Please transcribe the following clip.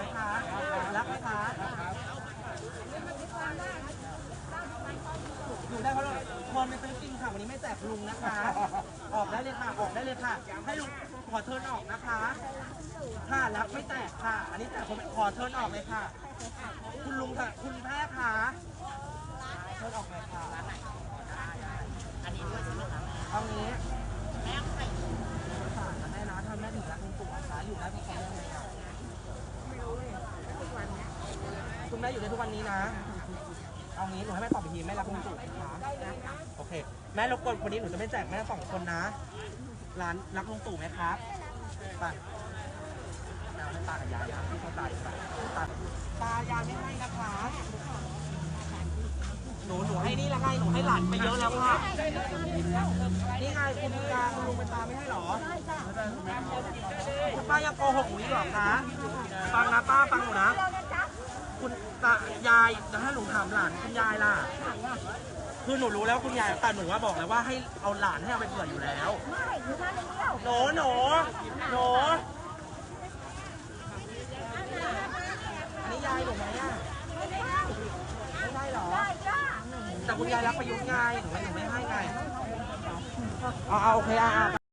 นะคะรักไหมคะอยู่ได้เพราะเราคนไปซื้อจริงค่ะวันนี้ไม่แจกลุงนะคะ ออกได้เลยค่ะออกได้เลยค่ะ ให้ลุงขอเทิร์นออกนะคะค่ะรักไม่แตกค่ะ อันนี้แต่ผมขอเทิร์นออกเลยค่ะ คุณลุงค่ะ คุณแพ้ค่ะเทิร์นออกเลยค่ะอันนี้ด้วยใช่ไหมคะเอานี้ คุณแม่อยู่ได้ทุกวันนี้นะ เอางี้หนูให้แม่ตอบอีกทีแม่รักลุงตู่ไหมคะโอเค แม่รบกวนวันนี้หนูจะไม่แจกแม่สองคนนะ ร้านรักลุงตู่ไหมครับไปเอาให้ตากับยายนะที่เขาตายไปตาตายายไม่ให้นะคะหนูหนูให้นี่ละไงหนูให้หลานไปเยอะแล้วค่ะ นี่ไงคุณยาคุณลุงเป็นตาไม่ให้หรอคุณป้ายังโกหกหนูอีกหรอคะฟังนะป้าฟังหนูนะ คุณตายายจะให้หนูถามหลานคุณยายล่ะ คือหนูรู้แล้วคุณยายแต่หนูว่าบอกแล้วว่าให้เอาหลานให้เอาไปเผื่ออยู่แล้ว ไม่หนูมาเดียวหนูหนูหนูอันนี้ยายหนูไหมอะไม่ได้ไม่ใช่เหรอ ได้จ้าแต่คุณยายรักประยุทธ์ไงหนูไม่หนูไม่ให้ไงเอาเอาโอเคอะอะ